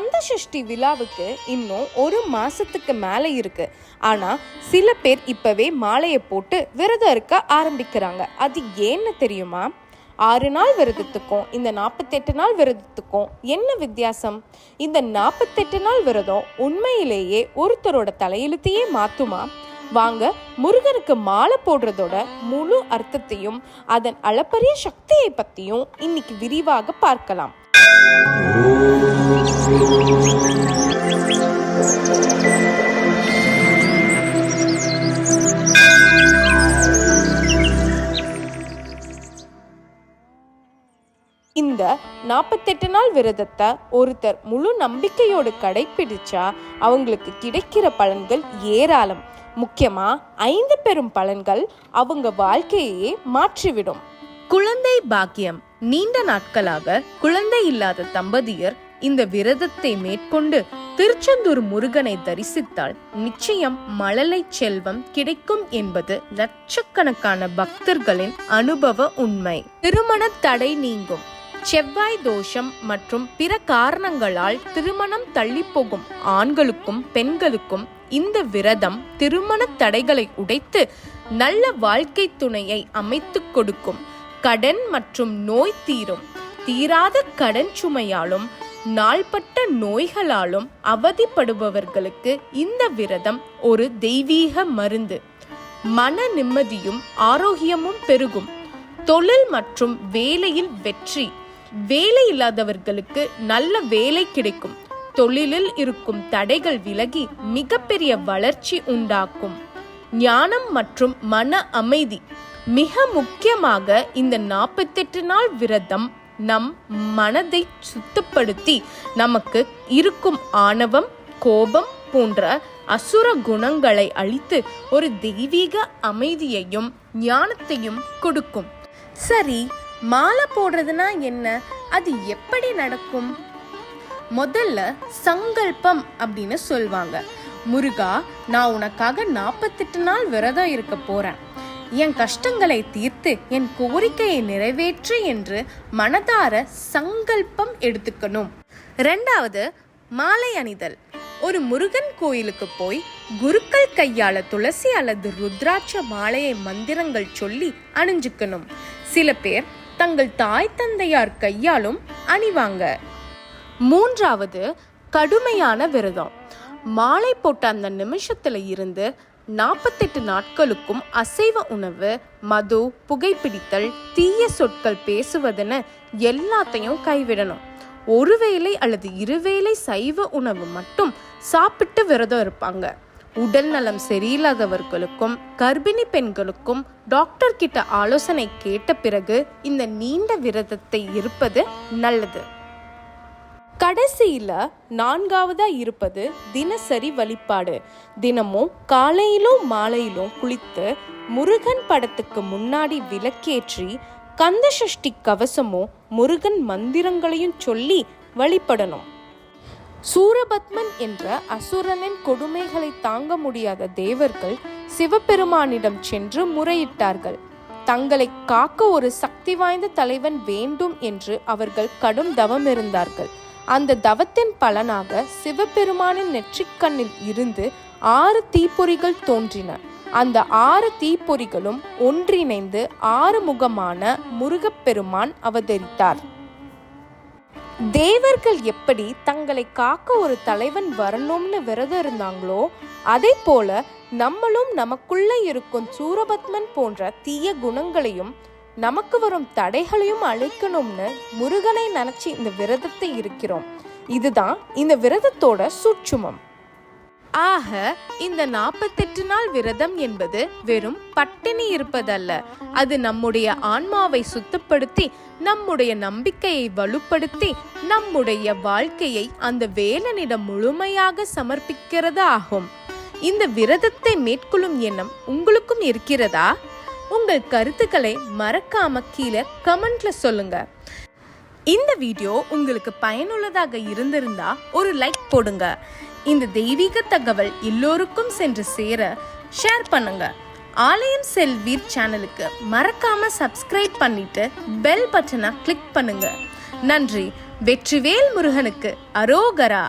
கந்த சஷ்டி விழாவுக்கு இன்னும் ஒரு மாசத்துக்கு மேலே இருக்கு. ஆனா சில பேர் இப்பவே மாலையை போட்டு விரதம் இருக்க ஆரம்பிக்கிறாங்க. அது ஏன்னு தெரியுமா? ஆறு நாள் விரதத்துக்கும் இந்த நாற்பத்தெட்டு நாள் விரதத்துக்கும் என்ன வித்தியாசம்? இந்த நாற்பத்தெட்டு நாள் விரதம் உண்மையிலேயே ஒருத்தரோட தலையெழுத்தையே மாற்றுமா வாங்க முருகனுக்கு மாலை போடுறதோட முழு அர்த்தத்தையும் அதன் அளப்பரிய சக்தியை பற்றியும் இன்னைக்கு விரிவாக பார்க்கலாம். இந்த நாற்பத்தெட்டு நாள் விரதத்தை ஒருத்தர் முழு நம்பிக்கையோடு கடைப்பிடிச்சா அவங்களுக்கு கிடைக்கிற பலன்கள் ஏராளம். முக்கியமா ஐந்து பெரும் பலன்கள் அவங்க வாழ்க்கையே மாற்றிவிடும். குழந்தை பாக்கியம். நீண்ட நாட்களாக குழந்தை இல்லாத தம்பதியர் இந்த விரதத்தை மேற்கொண்டு திருச்செந்தூர் முருகனை தரிசித்தால் நிச்சயம் மழலை செல்வம் கிடைக்கும் என்பது லட்சக்கணக்கான பக்தர்களின் அனுபவ உண்மை. திருமண தடை நீங்கும். செவ்வாய் தோஷம் மற்றும் பிற காரணங்களால் திருமணம் தள்ளிப்போகும் ஆண்களுக்கும் பெண்களுக்கும் இந்த விரதம் திருமண தடைகளை உடைத்து நல்ல வாழ்க்கை துணையை அமைத்துக் கொடுக்கும். கடன் மற்றும் நோய் தீரும். தீராத கடன் சுமையாலும் நாள்பட்ட நோய்களாலும் அவதிப்படுபவர்களுக்கு இந்த விரதம் ஒரு தெய்வீக மருந்து. மன நிம்மதியும் ஆரோக்கியமும் பெருகும். தொழில் மற்றும் வேலையில் வெற்றி. வேலை இல்லாதவர்களுக்கு நல்ல வேலை கிடைக்கும். தொழிலில் இருக்கும் தடைகள் விலகி மிகப்பெரிய வளர்ச்சி உண்டாக்கும். ஞானம் மற்றும் மன அமைதி. மிக முக்கியமாக இந்த நாற்பத்தெட்டு நாள் விரதம் நம் மனதை சுத்தப்படுத்தி நமக்கு இருக்கும் ஆணவம் கோபம் போன்ற அசுர குணங்களை அழித்து ஒரு தெய்வீக அமைதியையும் ஞானத்தையும் கொடுக்கும். சரி மாலை போடுறதுனா என்ன? அது எப்படி நடக்கும்? முதல்ல சங்கல்பம் அப்படின்னு சொல்வாங்க. முருகா நான் உனக்காக நாற்பத்தெட்டு நாள் விரதம் இருக்க போறேன். என் கஷ்டங்களை தீர்த்து என் கோரிக்கையை நிறைவேற்று என்று மனதார சங்கல்பம் எடுத்துக்கணும். ரெண்டாவது மாலை அணிதல். ஒரு முருகன் கோயிலுக்கு போய் குருக்கள் கையால துளசி அல்லது ருத்ராட்ச மாலையை மந்திரங்கள் சொல்லி அணிஞ்சுக்கணும். சில பேர் தங்கள் தாய் தந்தையார் கையாலும் அணிவாங்க. மூன்றாவது கடுமையான விரதம். மாலை போட்ட அந்த நிமிஷத்துல இருந்து நாற்பத்தெட்டு நாட்களுக்கும் அசைவ உணவு மது புகைப்பிடித்தல் தீய சொற்கள் பேசுவதுன்னு எல்லாத்தையும் கைவிடணும். ஒருவேளை அல்லது இருவேளை சைவ உணவு மட்டும் சாப்பிட்டு விரதம் இருப்பாங்க. உடல் நலம் சரியில்லாதவர்களுக்கும் கர்ப்பிணி பெண்களுக்கும் டாக்டர் கிட்ட ஆலோசனை கேட்ட பிறகு இந்த நீண்ட விரதத்தை இருப்பது நல்லது. கடைசியில் நான்காவதாக இருப்பது தினசரி வழிபாடு. தினமும் காலையிலும் மாலையிலும் குளித்து முருகன் படத்துக்கு முன்னாடி விளக்கேற்றி கந்த சஷ்டி கவசமும் முருகன் மந்திரங்களையும் சொல்லி வழிபடணும். சூரபத்மன் என்ற அசுரனின் கொடுமைகளை தாங்க முடியாத தேவர்கள் சிவபெருமானிடம் சென்று முறையிட்டார்கள். தங்களை காக்க ஒரு சக்தி வாய்ந்த தலைவன் வேண்டும் என்று அவர்கள் கடும் தவம் இருந்தார்கள். அந்த தவத்தின் பலனாக சிவபெருமானின் நெற்றிக்கண்ணில் இருந்து ஆறு தீப்பொறிகள் தோன்றின. அந்த ஆறு தீப்பொறிகளும் ஒன்றிணைந்து ஆறு முகமான முருகப்பெருமான் அவதரித்தார். தேவர்கள் எப்படி தங்களை காக்க ஒரு தலைவன் வரணும்னு விரதம் இருந்தாங்களோ அதே போல நம்மளும் நமக்குள்ள இருக்கும் சூரபத்மன் போன்ற தீய குணங்களையும் நமக்கு வரும் தடைகளையும் அழிக்கணும்னு முருகனை நினைச்சு இந்த விரதத்தை இருக்கிறோம். இதுதான் இந்த விரதத்தோட சூட்சுமம். ஆக இந்த நாற்பத்தெட்டு நாள் விரதம் என்பது வெறும் பட்டினி இருப்பதல்ல. அது நம்முடைய ஆன்மாவை சுத்தப்படுத்தி நம்முடைய நம்பிக்கையை வலுப்படுத்தி நம்முடைய வாழ்க்கையை அந்த வேலனிடம் முழுமையாக சமர்ப்பிக்கிறது ஆகும். இந்த விரதத்தை மேற்கொள்ளும் எண்ணம் உங்களுக்கும் இருக்கிறதா? உங்கள் கருத்துக்களை மறக்காம கீழே கமெண்ட்ல சொல்லுங்க. இந்த வீடியோ உங்களுக்கு பயனுள்ளதாக இருந்திருந்தா ஒரு லைக் போடுங்க. இந்த தெய்வீக தகவல் எல்லோருக்கும் சென்று சேர ஷேர் பண்ணுங்க. ஆலயம் செல்வீர் சேனலுக்கு மறக்காம சப்ஸ்கிரைப் பண்ணிட்டு பெல் பட்டனை கிளிக் பண்ணுங்க. நன்றி. வெற்றிவேல் முருகனுக்கு அரோகரா.